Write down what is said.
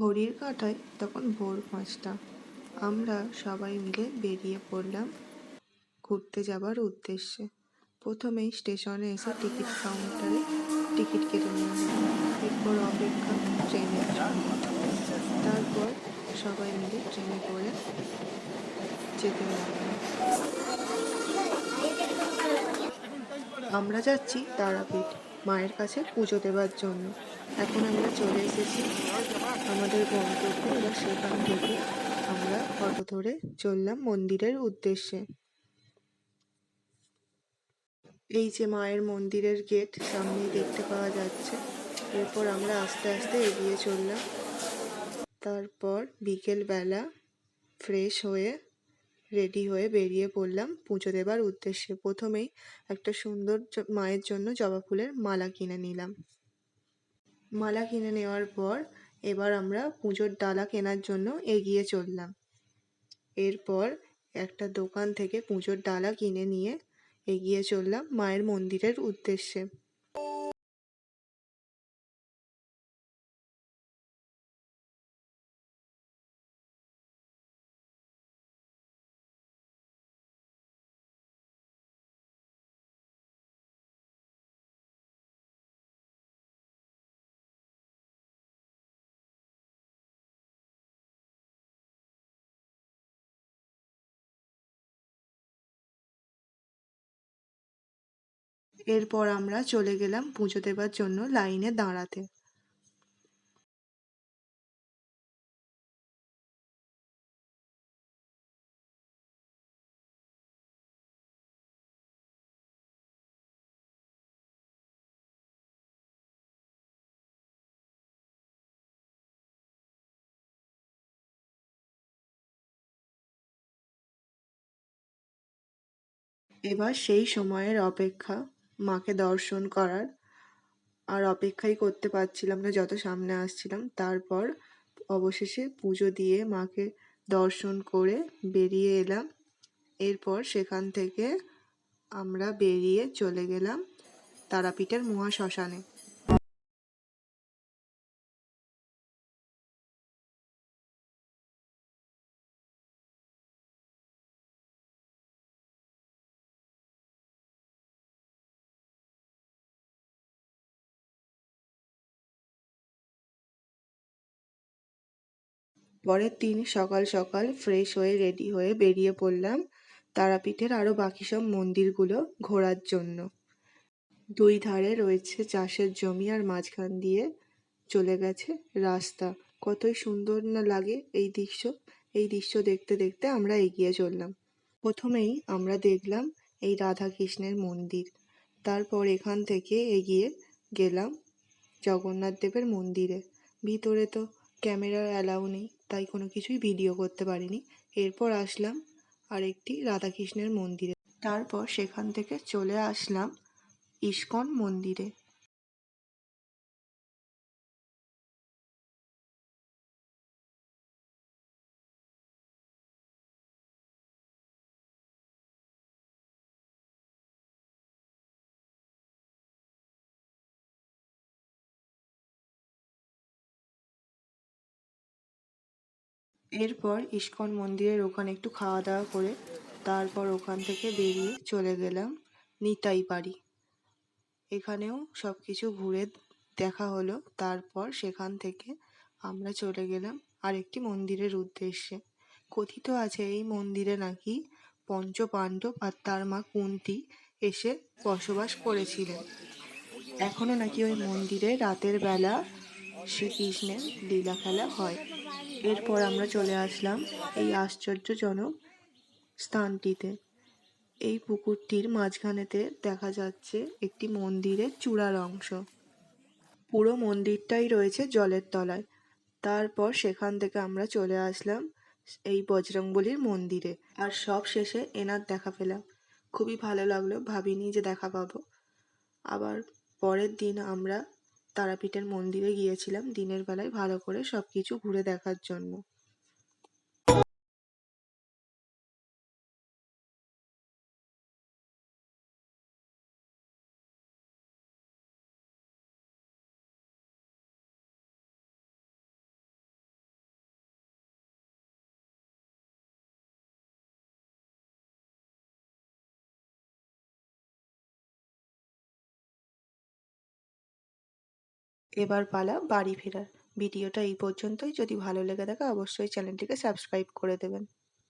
ঘড়ির কাঁটায় তখন ভোর পাঁচটা। আমরা সবাই মিলে বেরিয়ে পড়লাম ঘুরতে যাবার উদ্দেশ্যে। প্রথমেই স্টেশনে এসে টিকিট কাউন্টারে টিকিট কেটে হলো এরপর অপেক্ষা জন্য। তারপর সবাই মিলে ট্রেনে করে যেতে আমরা যাচ্ছি তারাপীঠ। মায়ের কাছে পুজো দেওয়ার জন্য। এখন আমরা চলে এসেছি আমাদের গন্তব্য এবার সেখান থেকে আমরা অটো ধরে চললাম মন্দিরের উদ্দেশ্যে। এই যে মায়ের মন্দিরের গেট সামনেই দেখতে পাওয়া যাচ্ছে। এরপর আমরা আস্তে আস্তে এগিয়ে চললাম। তারপর বিকেলবেলা ফ্রেশ হয়ে রেডি হয়ে বেরিয়ে পড়লাম পুজো দেবার উদ্দেশ্যে। প্রথমেই একটা সুন্দর মায়ের জন্য জবা ফুলের মালা কিনে নিলাম। মালা কিনে নেওয়ার পর এবার আমরা পুজোর ডালা কেনার জন্য এগিয়ে চললাম। এরপর একটা দোকান থেকে পুজোর ডালা কিনে নিয়ে এগিয়ে চললাম মায়ের মন্দিরের উদ্দেশ্যে। এরপর আমরা চলে গেলাম পুজো দেবার জন্য লাইনে দাঁড়াতে। এবার সেই সময়ের অপেক্ষা। মাকে দর্শন করার আর অপেক্ষাই করতে পারছিলাম না, যত সামনে আসছিলাম, তারপর অবশেষে পুজো দিয়ে মাকে দর্শন করে বেরিয়ে এলাম। এরপর সেখান থেকে আমরা বেরিয়ে চলে গেলাম তারাপীঠের মহাশ্মশানে। পরের দিন সকাল সকাল ফ্রেশ হয়ে রেডি হয়ে বেরিয়ে পড়লাম তারাপীঠের আরও বাকি সব মন্দিরগুলো ঘোরার জন্য। দুই ধারে রয়েছে চাষের জমি আর মাঝখান দিয়ে চলে গেছে রাস্তা। কতই সুন্দর না লাগে এই দৃশ্য। এই দৃশ্য দেখতে দেখতে আমরা এগিয়ে চললাম। প্রথমেই আমরা দেখলাম এই রাধা কৃষ্ণের মন্দির। তারপর এখান থেকে এগিয়ে গেলাম জগন্নাথ দেবের মন্দিরে। ভিতরে তো ক্যামেরার অ্যালাউ নেই। তাই কোনো কিছুই ভিডিও করতে পারিনি। এরপর আসলাম আরেকটি রাধাকৃষ্ণের মন্দিরে। তারপর সেখান থেকে চলে আসলাম ইস্কন মন্দিরে। এরপর ইস্কন মন্দিরের ওখানে একটু খাওয়া দাওয়া করে তারপর ওখান থেকে বেরিয়ে চলে গেলাম নিতাই বাড়ি। এখানেও সব কিছু ঘুরে দেখা হলো। তারপর সেখান থেকে আমরা চলে গেলাম আরেকটি মন্দিরের উদ্দেশ্যে। কথিত আছে এই মন্দিরে নাকি পঞ্চ পাণ্ডব আর তার মা কুন্তি এসে বসবাস করেছিলেন। এখনও নাকি ওই মন্দিরে রাতের বেলা শ্রীকৃষ্ণের লীলা খেলা হয়। এরপর আমরা চলে আসলাম এই আশ্চর্যজনক স্থানটিতে। এই পুকুরটির মাঝখানেতে দেখা যাচ্ছে একটি মন্দিরের চূড়ার অংশ। পুরো মন্দিরটাই রয়েছে জলের তলায়। তারপর সেখান থেকে আমরা চলে আসলাম এই বজরংবলির মন্দিরে। আর সব শেষে এনার দেখা পেলাম। খুবই ভালো লাগল ভাবিনি যে দেখা পাবো। আবার পরের দিন আমরা তারাপীঠের মন্দিরে গিয়েছিলাম দিনের বেলায় ভালো করে সব কিছু ঘুরে দেখার জন্য। এবার পালা বাড়ি ফেরার। ভিডিওটা এই পর্যন্তই। যদি ভালো লেগে থাকে, অবশ্যই চ্যানেলটিকে সাবস্ক্রাইব করে দেবেন।